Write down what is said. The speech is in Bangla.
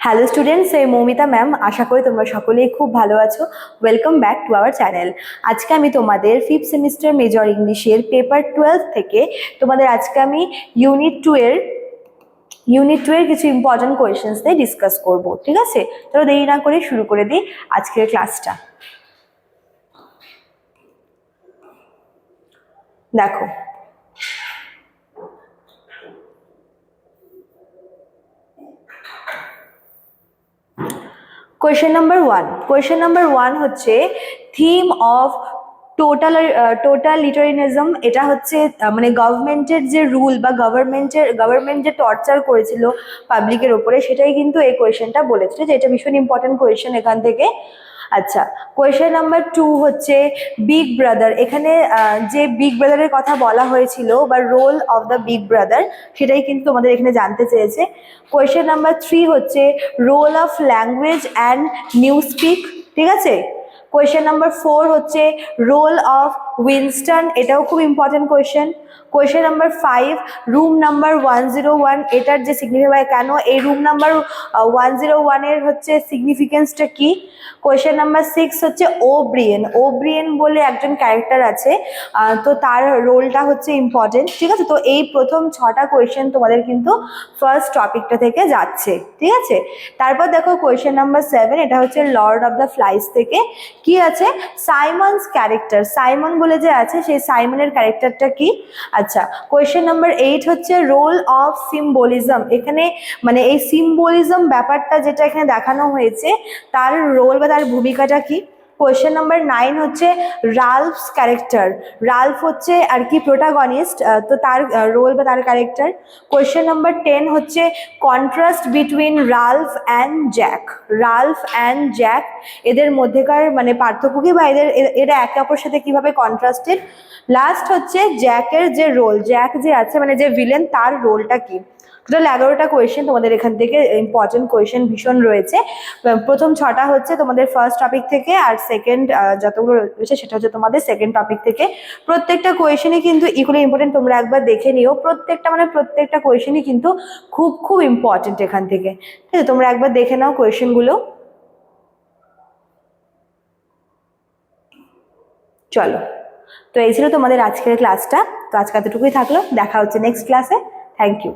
হ্যালো স্টুডেন্টস এই মৌমিতা ম্যাম আশা করি তোমরা সকলেই খুব ভালো আছো। Welcome back to our channel আজকে আমি তোমাদের ফিফথ সেমিস্টার মেজর ইংলিশের পেপার টুয়েলভ থেকে তোমাদের আজকে আমি ইউনিট টু এর ইউনিট টু এর কিছু ইম্পর্টেন্ট কোয়েশ্চেন্স নিয়ে ডিসকাস করব, ঠিক আছে? তো দেরি না করে শুরু করে দিই আজকের ক্লাসটা দেখো question number one question number one হচ্ছে theme of total totalitarianism এটা হচ্ছে মানে গভর্নমেন্টের যে রুল বা গভর্নমেন্টের গভর্নমেন্ট যে টর্চার করেছিল পাবলিকের ওপরে সেটাই কিন্তু এই কোয়েশ্চেনটা বলেছে যে এটা ভীষণ ইম্পর্টেন্ট কোয়েশ্চেন এখান থেকে। আচ্ছা কোয়েশ্চেন নাম্বার টু হচ্ছে বিগ ব্রাদার এখানে যে বিগ ব্রাদারের কথা বলা হয়েছিল বা role of the big brother সেটাই কিন্তু তোমাদের এখানে জানতে চেয়েছে। কোয়েশ্চেন নাম্বার থ্রি হচ্ছে role of language and newspeak ঠিক আছে? কোয়েশ্চেন নাম্বার ফোর হচ্ছে রোল অফ উইনস্টন এটাও খুব important question question number five room number one zero one এটার যে সিগনিফিকার কেন? এই রুম নাম্বার ওয়ান জিরো ওয়ানের হচ্ছে সিগনিফিকেন্সটা কি? কোয়েশ্চেন নাম্বার সিক্স হচ্ছে ও ব্রিয়েন ও ব্রিয়েন বলে একজন ক্যারেক্টার আছে তো তার রোলটা হচ্ছে ইম্পর্টেন্ট ঠিক আছে? তো এই প্রথম ছটা কোয়েশ্চেন তোমাদের কিন্তু ফার্স্ট টপিকটা থেকে যাচ্ছে, ঠিক আছে? তারপর দেখো কোয়েশ্চেন নাম্বার সেভেন এটা হচ্ছে লর্ড অফ দ্য ফ্লাইস থেকে। কি আছে? সাইমনস ক্যারেক্টার সাইমন বলে যে আছে, সেই সাইমনের ক্যারেক্টারটা কি? আচ্ছা কোয়েশ্চেন নাম্বার এইট হচ্ছে রোল অফ সিম্বলিজম এখানে মানে এই সিম্বলিজম ব্যাপারটা যেটা এখানে দেখানো হয়েছে, তার রোল বা তার ভূমিকাটা কি? কোয়েশ্চেন নাম্বার নাইন হচ্ছে রালফস ক্যারেক্টার রালফ হচ্ছে আর কি প্রোটাগনিস্ট তো তার রোল বা তার ক্যারেক্টার কোয়েশ্চেন নাম্বার টেন হচ্ছে contrast between Ralph and Jack Ralph and Jack এদের মধ্যেকার মানে পার্থক্য কি বা এদের এরা একে অপরের সাথে কীভাবে কন্ট্রাস্টেড লাস্ট হচ্ছে জ্যাকের যে রোল জ্যাক যে আছে মানে যে ভিলেন তার রোলটা কি? টোটাল এগারোটা কোয়েশ্চেন তোমাদের এখান থেকে ইম্পর্টেন্ট কোয়েশ্চেন ভীষণ রয়েছে। প্রথম ছটা হচ্ছে তোমাদের ফার্স্ট টপিক থেকে আর সেকেন্ড যতগুলো রয়েছে, সেটা হচ্ছে তোমাদের সেকেন্ড টপিক থেকে। প্রত্যেকটা কোয়েশ্চেনই কিন্তু ইকুয়ালি ইম্পর্টেন্ট তোমরা একবার দেখে নিও। প্রত্যেকটা মানে প্রত্যেকটা কোয়েশনই কিন্তু খুব খুব ইম্পর্টেন্ট এখান থেকে। ঠিক আছে, তোমরা একবার দেখে নাও কোয়েশ্চেনগুলো চলো। তো এই ছিল তোমাদের আজকের ক্লাসটা তো আজকে এতটুকুই থাকল। দেখা হচ্ছে নেক্সট ক্লাসে থ্যাংক ইউ